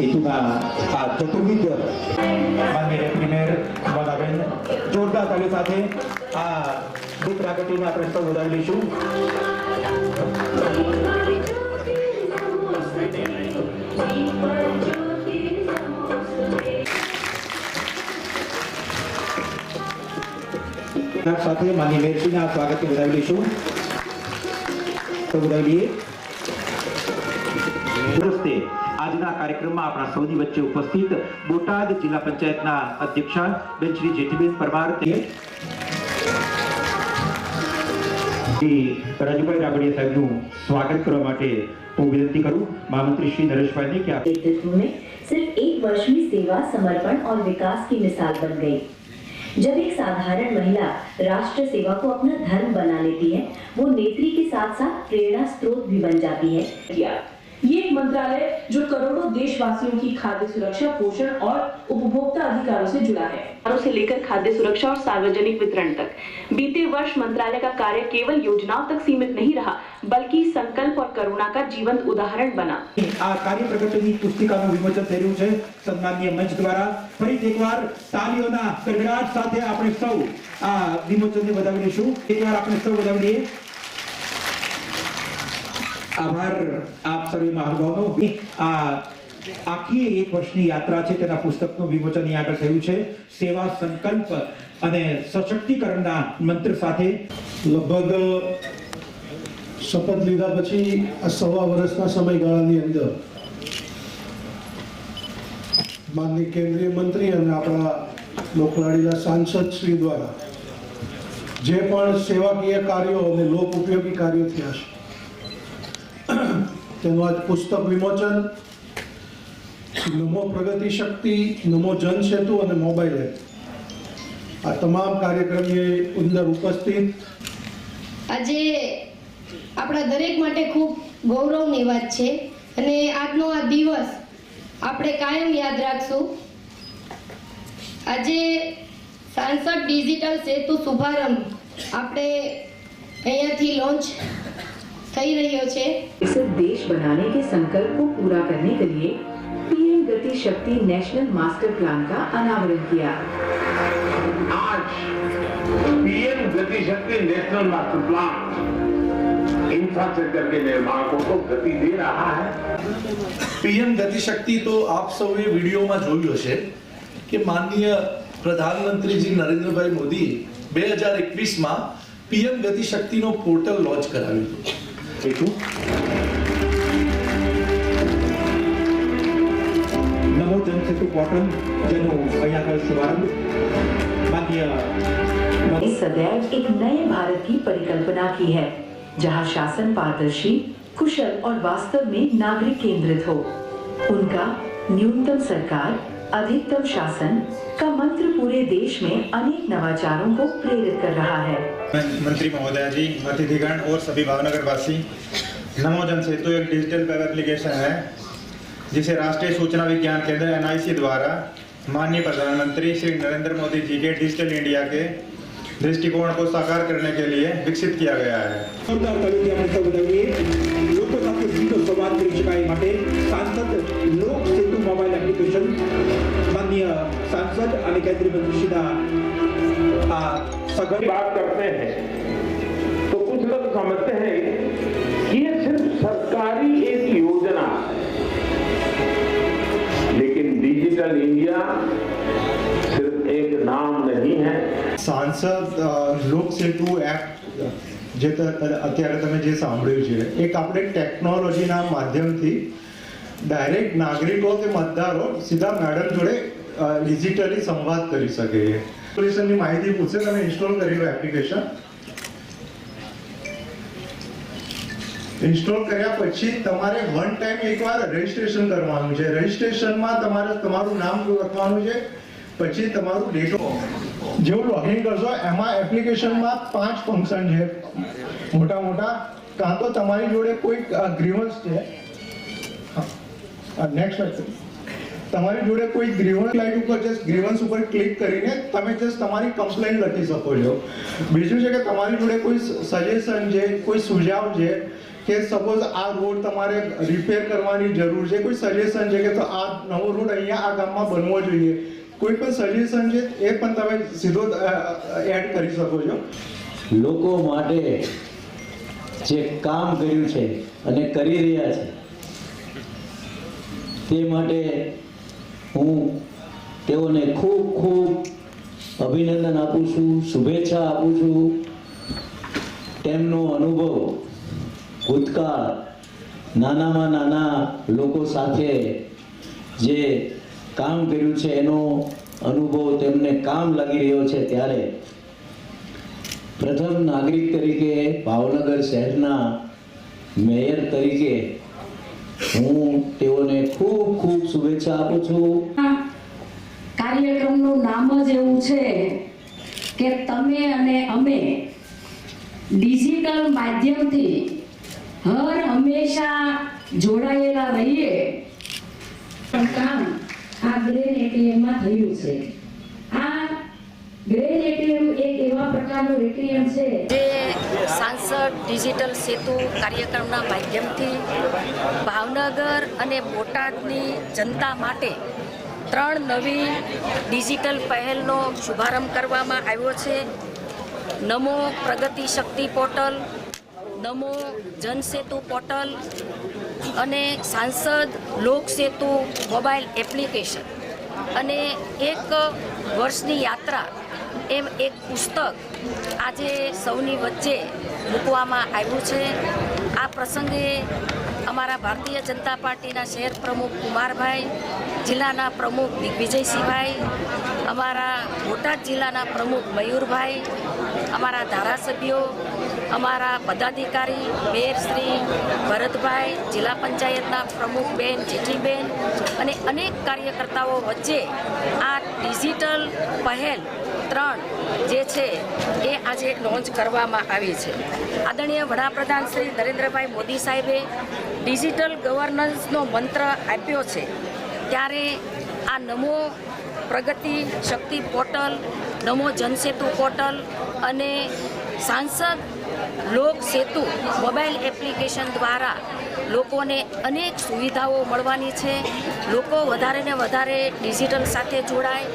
Digital સેતુના આ ચતુર્વિધ primer મનાબેન જોરદાર તાલી સાથે આ દીપ પ્રાગટ્યને આપણે સૌ વધારી લઈશું સાથે માન્ય મેરસીના સ્વાગતને વધાવી લઈશું તો વધાવી લઈએ નમસ્તે આજના કાર્યક્રમમાં આપણા સૌની વચ્ચે ઉપસ્થિત બોટાદ જિલ્લા પંચાયતના અધ્યક્ષા બેન શ્રી જેઠીબેન પરમાર તે શ્રી રાજુભાઈ રાબડિયા સાહેબનું સ્વાગત કરવા માટે હું વિનંતી કરું મહામંત્રી શ્રી નરેશભાઈને કે આપ नेतृत्व में सिर्फ एक वर्ष में सेवा समर्पण और विकास की मिसाल बन गई जब एक साधारण महिला राष्ट्र सेवा को अपना धर्म बना लेती है वो नेत्री के साथ साथ प्रेरणा स्रोत भी बन जाती है किया ये एक मंत्रालय जो करोड़ों देशवासियों की खाद्य सुरक्षा पोषण और उपभोक्ता अधिकारों से जुड़ा है अधिकारों से लेकर खाद्य सुरक्षा और सार्वजनिक वितरण तक बीते वर्ष मंत्रालय का कार्य केवल योजनाओं तक सीमित नहीं रहा बल्कि संकल्प और करुणा का जीवंत उदाहरण बना આ કાર્ય પ્રગતિની પુસ્તિકાનું વિમોચન થઈ રહ્યું છે સન્માનીય મંચ દ્વારા ફરીથી એકવાર તાલીઓના ગડગડાટ સાથે આપણે સૌ આ વિમોચનને વધાવી લઈશું એકવાર આપણે સૌ વધાવી લઈએ આભાર આપ સર્વે મહાનુભાવનો આ આખી એક વર્ષની યાત્રા છે, તેના પુસ્તકનું વિમોચન અહીં આગળ થયું છે. સેવા સંકલ્પ અને સશક્તિકરણના મંત્ર સાથે લગભગ શપથ લીધા પછી આ સવા વર્ષના સમયગાળાની અંદર માનનીય કેન્દ્રીય મંત્રી અને આપણા લોકલાડીના સાંસદ શ્રી દ્વારા જે પણ સેવાકીય કાર્યો અને લોક ઉપયોગી કાર્યો થયા છે તેનું આજ પુસ્તક વિમોચન. નમો પ્રગતિ શક્તિ, નમો જન સેતુ અને મોબાઈલ એપ. આ તમામ કાર્યક્રમની અંદર ઉપસ્થિત. આજે આપણા દરેક માટે ખૂબ ગૌરવની વાત છે અને આજનો આ દિવસ આપણે કાયમ યાદ રાખશું. આજે સાંસદ ડિજિટલ સેતુ શુભારંભ આપણે અહીંયાથી લોન્ચ થઈ રહ્યો છે विकसित देश बनाने के संकल्प को पूरा करने के लिए पीएम गति शक्ति नेशनल मास्टर प्लान का अनावरण किया आज पीएम गति शक्ति नेशनल मास्टर प्लान इंफ्रास्ट्रक्चर के निर्माण को तो गति दे रहा है પીએમ ગતિશક્તિ તો આપ સૌએ વિડીયોમાં જોયું હશે કે માનનીય પ્રધાનમંત્રીજી નરેન્દ્રભાઈ મોદી બે હજાર એકવીસમાં પીએમ ગતિશક્તિનો પોર્ટલ લોન્ચ કરાવ્યું હતું देखो नमो जन पोर्टल जनो भैया का शुभारंभ सदैव एक नए भारत की परिकल्पना की है, जहाँ शासन पारदर्शी, कुशल और वास्तव में नागरिक केंद्रित हो। उनका न्यूनतम सरकार, अधिकतम शासन, का मंत्र पूरे देश में अनेक नवाचारों को प्रेरित कर रहा है। मंत्री महोदय जी, अतिथिगण और सभी भावनगर वासी नमो जन सेतु एक डिजिटल वेब एप्लीकेशन है, जिसे राष्ट्रीय सूचना विज्ञान केंद्र एनआईसी द्वारा माननीय प्रधानमंत्री श्री नरेंद्र मोदी जी के डिजिटल इंडिया के दृष्टिकोण को साकार करने के लिए विकसित किया गया है। सांसद केंद्रीय मंत्री સૌ વધાવીએ લોકો સાથે સીધો સંવાદ કરી શકાય માટે સાંસદ લોક સેતુ મોબાઈલ એપ્લિકેશન માન્ય સાંસદ અને કેન્દ્રીય મંત્રીશ્રીના આ સઘન बात करते हैं तो कुछ लोग समझते हैं कि ये सिर्फ सरकारी एक योजना है लेकिन डिजिटल इंडिया सिर्फ एक नाम नहीं है સાંસદ લોક સેતુ એપ જે ત- અત્યારે તમે જે સાંભળ્યું છે એક આપણે ટેકનોલોજીના માધ્યમથી ડાયરેક્ટ નાગરિકો કે મતદારો સીધા મેડમ જોડે ડિજિટલી સંવાદ કરી શકે છે એપ્લિકેશનની માહિતી પૂછશે તમે ઇન્સ્ટોલ કરી લો એપ્લિકેશન ઇન્સ્ટોલ કર્યા પછી તમારે વન ટાઈમ એકવાર રજીસ્ટ્રેશન કરવાનું છે. રજીસ્ટ્રેશનમાં તમારે તમારું નામ લખવાનું છે, પછી તમારું ડેટ જેવું લોગિન કરશો, એમાં એપ્લિકેશનમાં પાંચ ફંક્શન છે. મોટા મોટા. કાં તો તમારી જોડે કોઈ ગ્રીવન્સ છે. નેક્સ્ટ તમારી જોડે કોઈ ગ્રીવન્સ લાઈટ ઉપર જસ્ટ ગ્રીવન્સ ઉપર ક્લિક કરીને તમે જસ્ટ તમારી કમ્પ્લેન લખી શકો છો. બીજું છે કે તમારી જોડે કોઈ સજેશન છે, કોઈ સુઝાવ છે કે સપોઝ આ રોડ તમારે રિપેર કરવાની જરૂર છે, કોઈ સજેશન છે કે તો આ નવો રોડ અહીંયા આ ગામમાં બનવો જોઈએ. કોઈ પણ સજેશન છે એ પણ તમે સીધો એડ કરી શકો છો. લોકો માટે જે કામ કર્યું છે અને કરી રહ્યા છે, તે માટે હું તેઓને ખૂબ ખૂબ અભિનંદન આપું છું, શુભેચ્છા આપું છું. તેમનો અનુભવ ભૂતકાળ નાનામાં નાના લોકો સાથે જે કામ કર્યું છે, એનો અનુભવ તેમને કામ લાગી રહ્યો છે ત્યારે પ્રથમ નાગરિક તરીકે ભાવનગર શહેરના મેયર તરીકે હું તેઓને ખૂબ ખૂબ શુભેચ્છા આપું છું. કાર્યક્રમનું નામ જ એવું છે કે તમે અને અમે ડિજિટલ માધ્યમથી હર હંમેશા જોડાયેલા રહીએ. પણ કામ આ ગ્રેન એટીએમમાં થયું છે. જે સાંસદ ડિજિટલ સેતુ કાર્યક્રમના માધ્યમથી ભાવનગર અને બોટાદની જનતા માટે ત્રણ નવી ડિજિટલ પહેલનો શુભારંભ કરવામાં આવ્યો છે. નમો પ્રગતિ શક્તિ પોર્ટલ, નમો જનસેતુ પોર્ટલ અને સાંસદ લોકસેતુ મોબાઈલ એપ્લિકેશન. અને એક વર્ષની યાત્રા એમ એક પુસ્તક આજે સૌની વચ્ચે મૂકવામાં આવ્યું છે. આ પ્રસંગે અમારા ભારતીય જનતા પાર્ટીના શહેર પ્રમુખ કુમારભાઈ, જિલ્લાના પ્રમુખ દિગ્વિજયસિંહભાઈ, અમારા બોટાદ જિલ્લાના પ્રમુખ મયુરભાઈ, અમારા ધારાસભ્યો, અમારા પદાધિકારી, મેયર શ્રી ભરતભાઈ, જિલ્લા પંચાયતના પ્રમુખબેન જેઠીબેન અને અનેક કાર્યકર્તાઓ વચ્ચે આ ડિજિટલ પહેલ ત્રણ જે છે એ આજે લોન્ચ કરવામાં આવી છે. આદરણીય વડાપ્રધાન શ્રી નરેન્દ્રભાઈ મોદી સાહેબે ડિજિટલ ગવર્નન્સનો મંત્ર આપ્યો છે. ત્યારે આ નમો પ્રગતિ શક્તિ પોર્ટલ નમો જનસેતુ પોર્ટલ અને સાંસદ લોક સેતુ મોબાઈલ એપ્લિકેશન દ્વારા લોકોને અનેક સુવિધાઓ મળવાની છે. લોકો વધારે ને વધારે ડિજિટલ સાથે જોડાય.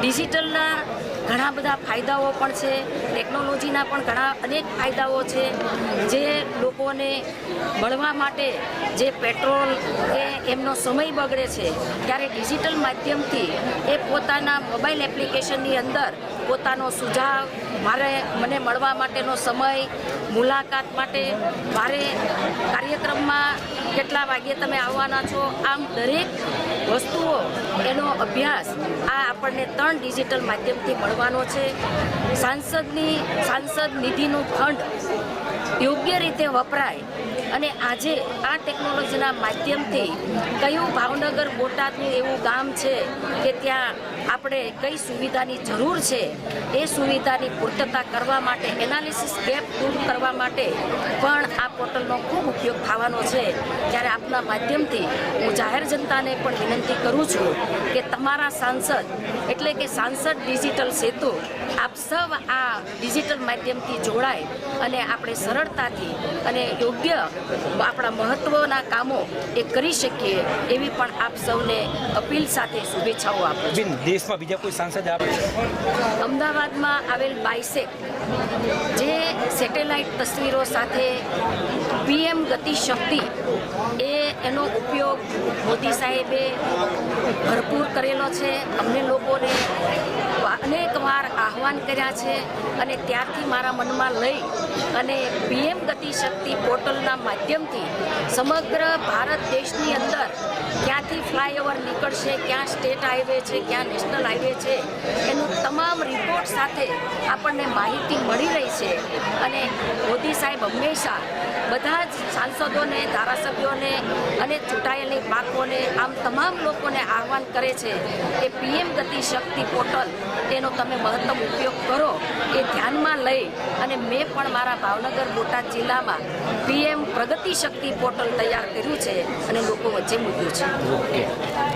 ડિજિટલના ઘણા બધા ફાયદાઓ પણ છે. ટેકનોલોજીના પણ ઘણા અનેક ફાયદાઓ છે. જે લોકોને મળવા માટે જે પેટ્રોલ કે એમનો સમય બગડે છે. ત્યારે ડિજિટલ માધ્યમથી એ પોતાના મોબાઈલ એપ્લિકેશનની અંદર પોતાનો સુઝાવ, મારે, મને મળવા માટેનો સમય, મુલાકાત માટે મારે કાર્યક્રમમાં કેટલા વાગ્યે તમે આવવાના છો, આમ દરેક વસ્તુઓ એનો અભ્યાસ આ આપણને ત્રણ ડિજિટલ માધ્યમથી મળવાનો છે. સાંસદની, સાંસદ નિધિનું ફંડ યોગ્ય રીતે વપરાય અને આજે આ ટેકનોલોજીના માધ્યમથી કયું ભાવનગર, બોટાદનું એવું ગામ છે કે ત્યાં આપણે કઈ સુવિધાની જરૂર છે, એ સુવિધાની પૂર્તતા કરવા માટે એનાલિસિસ ગેપ દૂર કરવા માટે પણ આ પોર્ટલનો ખૂબ ઉપયોગ થવાનો છે. ત્યારે આપના માધ્યમથી હું જાહેર જનતાને પણ વિનંતી કરું છું કે તમારા સાંસદ, એટલે કે સાંસદ ડિજિટલ સેતુ, આપ સૌ આ ડિજિટલ માધ્યમથી જોડાય અને આપણે સરળતાથી અને યોગ્ય આપણા મહત્વના કામો એ કરી શકીએ એવી પણ આપ સૌને અપીલ સાથે શુભેચ્છાઓ આપું છું. દેશમાં બીજા કોઈ સાંસદ આપે અમદાવાદમાં આવેલ બાઇસેક જે સેટેલાઇટ તસવીરો સાથે પીએમ ગતિશક્તિ એ એનો ઉપયોગ મોદી સાહેબે ભરપૂર કરેલો છે. અમને લોકોને અનેક વાર આહવાન કર્યા છે અને ત્યારથી મારા મનમાં લઈ અને પીએમ ગતિશક્તિ પોર્ટલના માધ્યમથી સમગ્ર ભારત દેશની અંદર ક્યાંથી ફ્લાયઓવર નીકળશે, ક્યાં સ્ટેટ હાઈવે છે, ક્યાં નેશનલ હાઈવે છે, એનું તમામ રિપોર્ટ સાથે આપણને માહિતી મળી રહી છે. અને મોદી સાહેબ હંમેશા બધા જ સાંસદોને, ધારાસભ્યોને અને ચૂંટાયેલી પાકોને, આમ તમામ લોકોને આહવાન કરે છે કે પીએમ ગતિ શક્તિ પોર્ટલ તેનો તમે મહત્તમ ઉપયોગ કરો એ ધ્યાનમાં લઈ અને મેં પણ મારા ભાવનગર બોટાદ જિલ્લામાં પીએમ પ્રગતિ શક્તિ પોર્ટલ તૈયાર કર્યું છે અને લોકો વચ્ચે મૂક્યું છે.